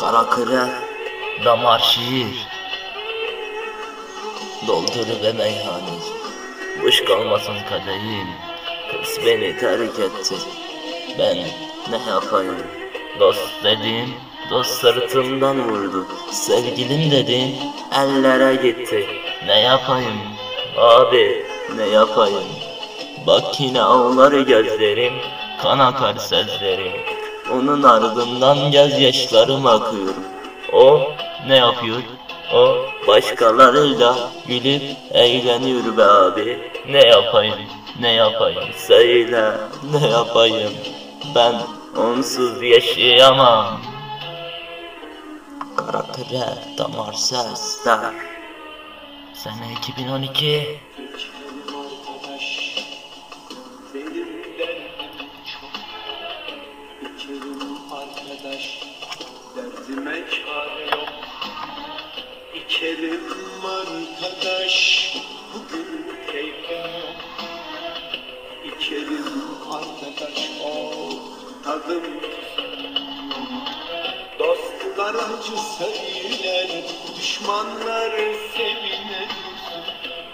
Kara kıra, damar şiir. Doldur ve meyhaneci Boş kalmasın kadehim. Kız beni terk etti. Ben ne yapayım? Dost dediğim Dost sırtımdan vurdu. Sevgilim dediğin ellere gitti. Ne yapayım? Abi ne yapayım? Bak yine ağlar gözlerim Kan akar sözlerim Onun ardından gözyaşlarım akıyor. O ne yapıyor? O başkalarıyla gülüp eğleniyor be abi. Ne yapayım ne yapayım? Söyle ne yapayım? Ben onsuz yaşayamam. Kara kıra damar sesler. Sene 2012 arkadaş Derdime çare yok. İçerim arkadaş Bugün keyfim yok. İçerim arkadaş o tadım. Dostlar acı söyler Düşmanlar seviner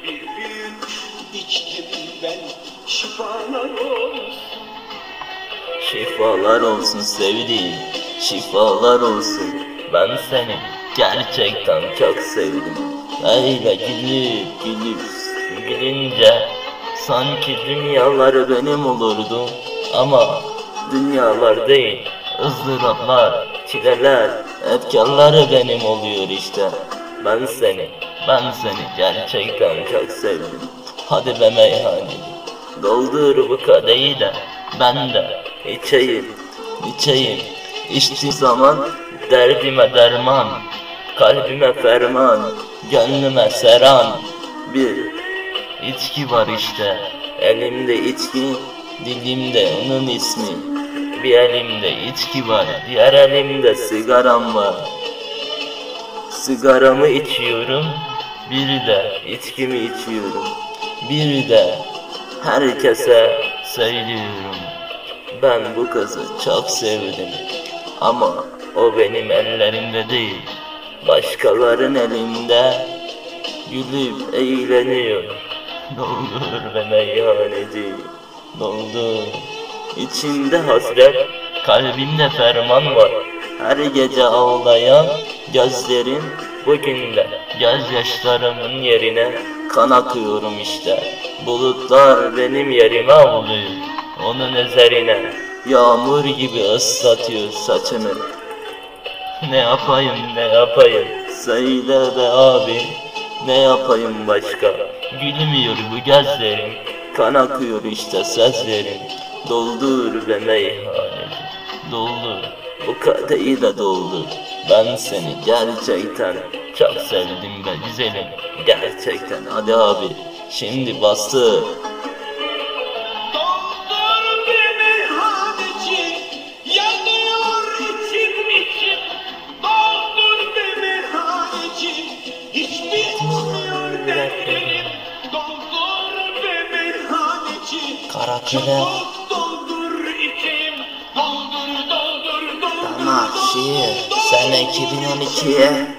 Bir büyük içtim ben Şifalar olsun. Şifalar olsun sevdiğim, şifalar olsun. Ben seni gerçekten çok sevdim. Öyle gülüp gülüp gülünce sanki dünyalar benim olurdu. Ama dünyalar değil, ızdıraplar, çileler, efkarları benim oluyor işte. Ben seni, ben seni gerçekten çok sevdim. Hadi be meyhaneci, doldur bu kadehi de ben de içeyim, içeyim. İçtiğim zaman derdime derman, kalbime ferman, gönlüme seran bir içki var işte. Elimde içki, dilimde onun ismi. Bir elimde içki var, diğer elimde sigaram var. Sigaramı içiyorum, bir de içkimi içiyorum. Bir de herkese söylüyorum. Ben bu kızı çok sevdim. Ama o benim ellerimde değil. Başkaların elinde gülüp eğleniyor. Doldur ve meyhaneci, doldur. İçimde hasret, kalbimde ferman var. Her gece ağlayan gözlerin bugün de gözyaşlarımın yerine kan akıyorum işte. Bulutlar benim yerime avlıyor. Onun üzerine yağmur gibi ıslatıyor saçımı. Ne yapayım ne yapayım? Söyle be abi Ne yapayım başka? Gülmüyor bu gözlerim Kan akıyor işte sözlerim. Doldur be meyhaneci Doldur. Bu kadehi de doldur. Ben seni gerçekten çok sevdim be güzelim. Gerçekten hadi abi. Şimdi bastır Hiç bitmiyor dertlerim. Doldur bir meyhaneci Kara Çok kere doldur içim Doldur doldur doldur Damar şiir. Sene 2012